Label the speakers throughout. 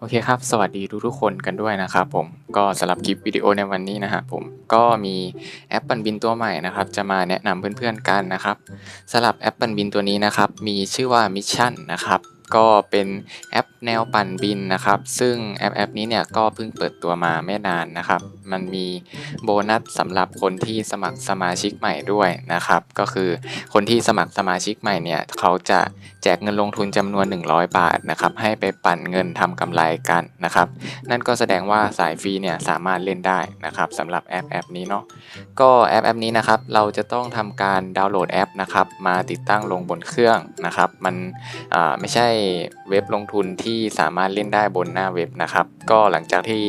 Speaker 1: โอเคครับ สวัสดีทุกๆคนกันด้วยนะครับผม ก็สำหรับคลิปวิดีโอในวันนี้นะฮะผมก็มีแอปปั่นบินตัวใหม่นะครับ จะมาแนะนำเพื่อนๆกันนะครับสำหรับแอปปั่นบินตัวนี้นะครับ มีชื่อว่า Mission นะครับ ก็เป็นแอป แนวปั่นบินนะครับ ซึ่งแอปแอปนี้เนี่ยก็เพิ่งเปิดตัวมาไม่นานนะครับ มันมีโบนัสสำหรับคนที่สมัครสมาชิกใหม่ด้วยนะครับ ก็คือคนที่สมัครสมาชิกใหม่เนี่ยเขาจะแจกเงินลงทุนจำนวน 100 บาทนะครับ ให้ไปปั่นเงินทำกำไรกันนะครับ นั่นก็แสดงว่าสายฟรีเนี่ยสามารถเล่นได้นะครับสำหรับแอปแอปนี้เนาะ ก็แอปแอปนี้นะครับเราจะต้องทำการดาวน์โหลดแอปนะครับมาติดตั้งลงบนเครื่องนะครับ มันไม่ใช่เว็บลงทุนที่สามารถเล่นได้บนหน้าเว็บนะครับ ก็หลังจากที่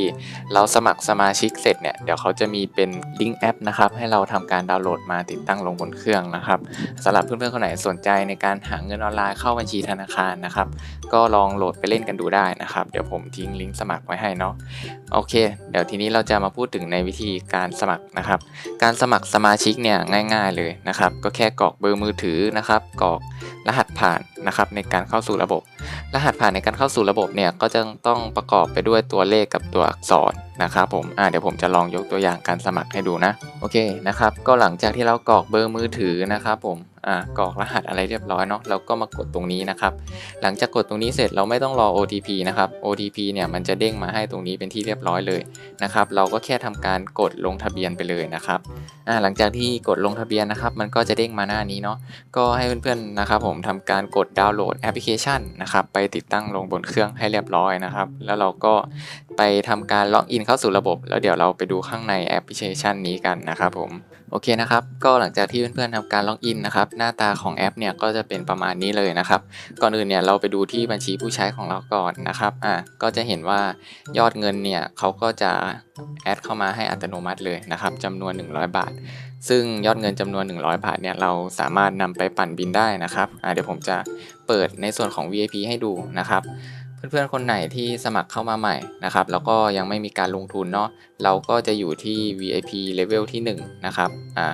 Speaker 1: เราสมัครสมาชิกเสร็จเนี่ย เดี๋ยวเขาจะมีเป็นลิงก์แอปนะครับ ให้เราทำการดาวน์โหลดมาติดตั้งลงบนเครื่องนะครับสำหรับเพื่อนๆคนไหนสนใจในการหาเงินออนไลน์เข้าบัญชีธนาคารนะครับ ก็ลองโหลดไปเล่นกันดูได้นะครับ เดี๋ยวผมทิ้งลิงก์สมัครไว้ให้เนาะโอเค เดี๋ยวทีนี้เราจะมาพูดถึงในวิธีการสมัครนะครับ การสมัครสมาชิกเนี่ยง่าย ๆเลยนะครับ ก็แค่กรอกเบอร์มือถือนะครับกรอกรหัสผ่านนะครับในการเข้าสู่ระบบ รหัสผ่านในการเข้าสู่ระบบเนี่ยก็จะต้องประกอบไปด้วยตัวเลขกับตัวอักษรนะครับผมอ่าเดี๋ยวผมจะลองยกตัวอย่างการสมัครให้ดูนะโอเคนะครับก็หลังจากที่เรากรอกเบอร์มือถือนะครับผม กรอกรหัสอะไรเรียบร้อยเนาะเราก็มากดตรงนี้นะครับ หลังจากกดตรงนี้เสร็จเราไม่ต้องรอ OTP นะครับ OTP เนี่ยมันจะเด้งมาให้ตรงนี้เป็นที่เรียบร้อยเลยนะครับ เราก็แค่ทำการกดลงทะเบียนไปเลยนะครับอ่าหลังจากที่กดลงทะเบียนนะครับ มันก็จะเด้งมาหน้านี้เนาะก็ให้เพื่อนๆนะครับ ผมทำการกดดาวน์โหลดแอปพลิเคชันนะครับไปติดตั้งลงบนเครื่องให้เรียบร้อยนะครับ แล้วเราก็ไปทำการล็อกอินเข้าสู่ระบบ แล้วเดี๋ยวเราไปดูข้างในแอปพลิเคชันนี้กันนะครับผมโอเคนะครับ ก็หลังจากที่เพื่อนๆทำการล็อกอินนะครับหน้าตาของแอปเนี่ยก็จะเป็นประมาณนี้เลยนะครับ ก่อนอื่นเนี่ยเราไปดูที่บัญชีผู้ใช้ของเราก่อนนะครับอะก็จะเห็นว่ายอดเงินเนี่ยเขาก็จะแอดเข้ามาให้อัตโนมัติเลยนะครับจำนวน 100 บาท ซึ่งยอดเงินจำนวน 100 บาทเนี่ยเราสามารถนำไปปั่นบินได้นะครับอะเดี๋ยวผมจะเปิดในส่วนของ VIP ให้ดูนะครับ เพื่อนๆ คนไหนที่สมัครเข้ามาใหม่นะครับ แล้วก็ยังไม่มีการลงทุนเนาะ เราก็จะอยู่ที่ VIP level ที่1นะครับ อ่า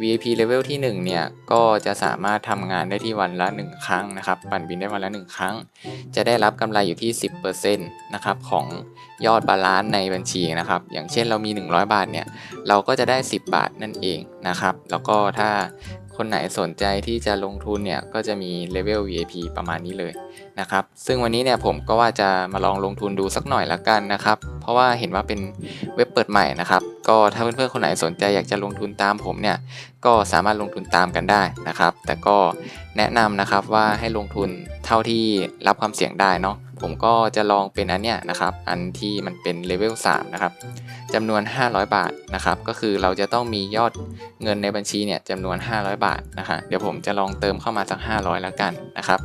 Speaker 1: VIP level ที่ 1 เนี่ย ก็จะสามารถทำงานได้ที่วันละ 1 ครั้งนะครับ ปั่นบินได้วันละ 1 ครั้ง จะได้รับกำไรอยู่ที่ 10%นะครับของยอดบาลานซ์ในบัญชีนะครับ อย่างเช่นเรามี 100 บาทเนี่ย เราก็จะได้ 10 บาทนั่นเองนะครับ แล้วก็ถ้า คนไหนสนใจที่จะลงทุนเนี่ยก็จะมีเลเวล VIP ประมาณนี้เลยนะครับซึ่งวันนี้เนี่ยผมก็ว่าจะมาลองลงทุนดูสักหน่อยละกันนะครับ เพราะว่าเห็นว่าเป็นเว็บเปิดใหม่นะครับก็ถ้าเพื่อนๆคนไหนสนใจอยากจะลงทุนตามผมเนี่ยก็สามารถลงทุนตามกันได้นะครับ แต่ก็แนะนำนะครับว่าให้ลงทุนเท่าที่รับความเสี่ยงได้เนาะผมก็จะลองเป็นอันเนี้ยนะครับ อันที่มันเป็นเลเวล3นะครับ จำนวน 500 บาทนะครับ ก็คือเราจะต้องมียอดเงินในบัญชีเนี่ยจำนวน 500 บาทนะฮะเดี๋ยวผมจะลองเติมเข้ามาสัก 500 แล้วกันนะครับ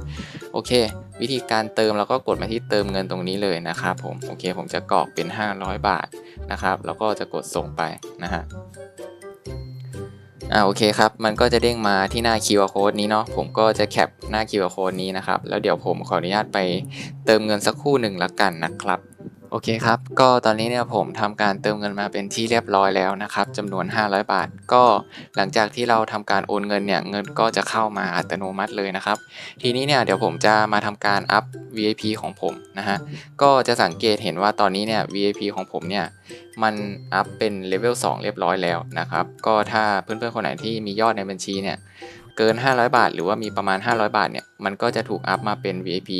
Speaker 1: โอเค วิธีการเติมเราก็กดมาที่เติมเงินตรงนี้เลยนะครับผม โอเค ผมจะกรอกเป็น 500 บาทนะครับ แล้วก็จะกดส่งไปนะฮะอ่าโอเคครับ มันก็จะเด้งมาที่หน้า QR code นี้เนาะ ผมก็จะแคปหน้า QR code นี้นะครับ แล้วเดี๋ยวผมขออนุญาตไปเติมเงินสักครู่หนึ่งละกันนะครับ โอเคครับ ก็ตอนนี้เนี่ยผมทำการเติมเงินมาเป็นที่เรียบร้อยแล้วนะครับจำนวน 500 บาท ก็หลังจากที่เราทำการโอนเงินเนี่ยเงินก็จะเข้ามาอัตโนมัติเลยนะครับ ทีนี้เนี่ยเดี๋ยวผมจะมาทำการอัพ VIP ของผมนะฮะก็จะสังเกตเห็นว่าตอนนี้เนี่ย VIP ของผมเนี่ย มันอัพเป็นเลเวล2เรียบร้อยแล้วนะครับ ก็ถ้าเพื่อนๆคนไหนที่มียอดในบัญชีเนี่ยเกิน 500 บาท หรือว่ามีประมาณ 500 บาทเนี่ย มันก็จะถูกอัพมาเป็น VIP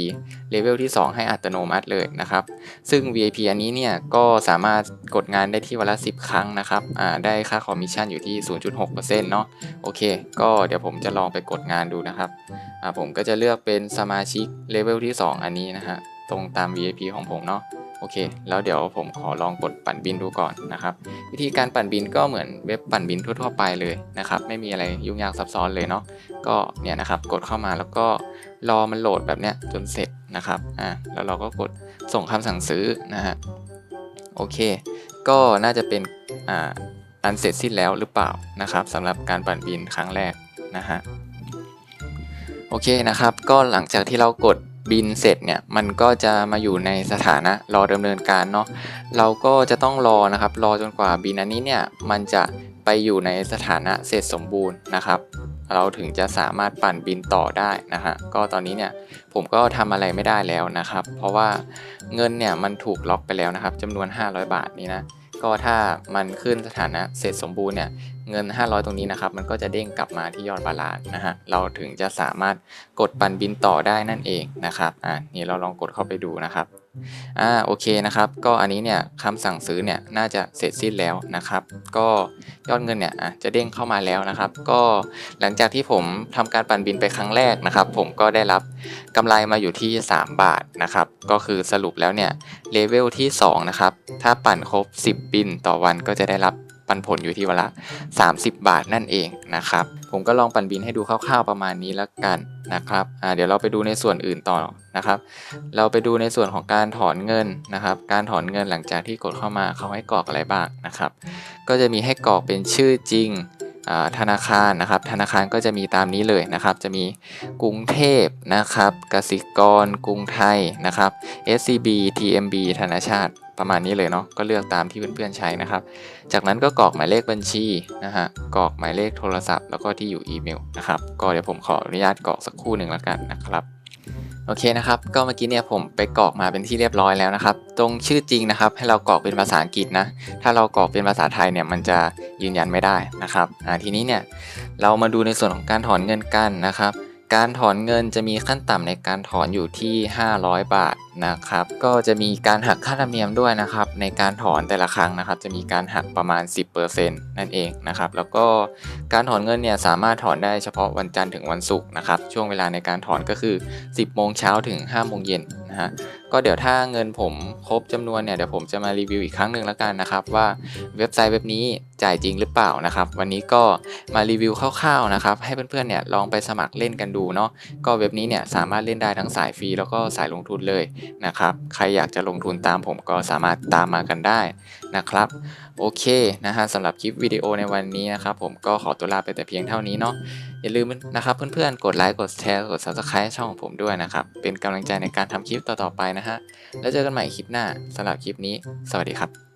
Speaker 1: เลเวลที่ 2 ให้อัตโนมัติเลยนะครับ ซึ่ง VIP อันนี้เนี่ย ก็สามารถกดงานได้ที่วันละ 10 ครั้งนะครับ อ่า ได้ค่าคอมมิชชั่นอยู่ที่ 0.6%เนาะ โอเค ก็เดี๋ยวผมจะลองไปกดงานดูนะครับ อ่า ผมก็จะเลือกเป็นสมาชิกเลเวลที่ 2 อันนี้นะฮะ ตรงตาม VIP ของผมเนาะ โอเค แล้วเดี๋ยวผมขอลองกดปั่นบินดูก่อนนะครับ วิธีการปั่นบินก็เหมือนเว็บปั่นบินทั่วๆไปเลยนะครับ ไม่มีอะไรยุ่งยากซับซ้อนเลยเนาะ ก็เนี่ยนะครับ กดเข้ามาแล้วก็รอมันโหลดแบบเนี้ยจนเสร็จนะครับ อ่า แล้วเราก็กดส่งคำสั่งซื้อนะฮะ โอเค ก็น่าจะเป็น อ่า อันเสร็จสิ้นแล้วหรือเปล่านะครับสำหรับการปั่นบินครั้งแรกนะฮะ โอเคนะครับ ก็หลังจากที่เรากด บินเสร็จเนี่ยมันก็จะมาอยู่ในสถานะรอดำเนินการเนาะเราก็จะต้องรอนะครับ รอจนกว่าบินอันนี้เนี่ยมันจะไปอยู่ในสถานะเสร็จสมบูรณ์นะครับ เราถึงจะสามารถปั่นบินต่อได้นะฮะก็ตอนนี้เนี่ยผมก็ทำอะไรไม่ได้แล้วนะครับ เพราะว่าเงินเนี่ยมันถูกล็อกไปแล้วนะครับจำนวน 500 บาทนี้นะ ก็ถ้ามันขึ้นสถานะเสร็จสมบูรณ์เนี่ยเงิน 500 ตรงนี้นะครับ มันก็จะเด้งกลับมาที่ยอดบาลานนะฮะเราถึงจะสามารถกดปันบินต่อได้นั่นเองนะครับอ่านี่เราลองกดเข้าไปดูนะครับ อ่าโอเคนะครับ ก็อันนี้เนี่ยคำสั่งซื้อเนี่ยน่าจะเสร็จสิ้นแล้วนะครับ ก็ยอดเงินเนี่ยอะจะเด้งเข้ามาแล้วนะครับ ก็หลังจากที่ผมทำการปั่นบินไปครั้งแรกนะครับ ผมก็ได้รับกำไรมาอยู่ที่ 3 บาทนะครับ ก็คือสรุปแล้วเนี่ยเลเวลที่2นะครับถ้าปั่นครบ 10 บินต่อวันก็จะได้รับ ปันผลอยู่ที่วันละ 30 บาทนั่นเองนะครับ ผมก็ลองปั่นบินให้ดูคร่าวๆประมาณนี้แล้วกันนะครับเดี๋ยวเราไปดูในส่วนอื่นต่อนะครับ เราไปดูในส่วนของการถอนเงินนะครับ การถอนเงินหลังจากที่กดเข้ามาเขาให้กรอกอะไรบ้างนะครับ ก็จะมีให้กรอกเป็นชื่อจริง ธนาคารนะครับ ธนาคารก็จะมีตามนี้เลยนะครับ จะมีกรุงเทพนะครับกสิกร กรุงไทยนะครับ SCB TMB ธนาชาติประมาณนี้เลยเนาะก็เลือกตามที่เพื่อนๆใช้นะครับ จากนั้นก็กรอกหมายเลขบัญชีนะฮะกรอกหมายเลขโทรศัพท์แล้วก็ที่อยู่อีเมลนะครับ ก็เดี๋ยวผมขออนุญาตกรอกสักครู่หนึ่งแล้วกันนะครับ โอเคนะครับก็เมื่อกี้เนี่ยผมไปกรอกมาเป็นที่เรียบร้อยแล้วนะครับ ตรงชื่อจริงนะครับ ให้เรากรอกเป็นภาษาอังกฤษนะ ถ้าเรากรอกเป็นภาษาไทยเนี่ยมันจะยืนยันไม่ได้นะครับอ่าทีนี้เนี่ยเรามาดูในส่วนของการถอนเงินกันนะครับ การถอนเงินจะมีขั้นต่ำในการถอนอยู่ที่ 500 บาทนะครับ ก็จะมีการหักค่าธรรมเนียมด้วยนะครับ ในการถอนแต่ละครั้งนะครับ จะมีการหักประมาณ 10%นั่นเองนะครับ แล้วก็การถอนเงินเนี่ยสามารถถอนได้เฉพาะวันจันทร์ถึงวันศุกร์นะครับ ช่วงเวลาในการถอนก็คือ 10 โมงเช้าถึง 5 โมงเย็นนะฮะก็เดี๋ยวถ้าเงินผมครบจำนวนเนี่ยเดี๋ยวผมจะมารีวิวอีกครั้งหนึ่งแล้วกันนะครับ ว่าเว็บไซต์เว็บนี้จ่ายจริงหรือเปล่านะครับ วันนี้ก็มารีวิวคร่าวๆนะครับ ให้เพื่อนๆเนี่ยลองไปสมัครเล่นกันดูเนาะก็เว็บนี้เนี่ยสามารถเล่นได้ทั้งสายฟรีแล้วก็สายลงทุนเลยนะครับ ใครอยากจะลงทุนตามผมก็สามารถตามมากันได้นะครับโอเคนะฮะสำหรับคลิปวิดีโอในวันนี้นะครับผมก็ขอตัวลาไปแต่เพียงเท่านี้เนาะอย่าลืมนะครับเพื่อนๆกดไลค์กดแชร์กด subscribe ช่องของผมด้วยนะครับเป็นกำลังใจในการทำคลิปต่อๆไปนะฮะแล้วเจอกันใหม่คลิปหน้าสำหรับคลิปนี้ สวัสดีครับ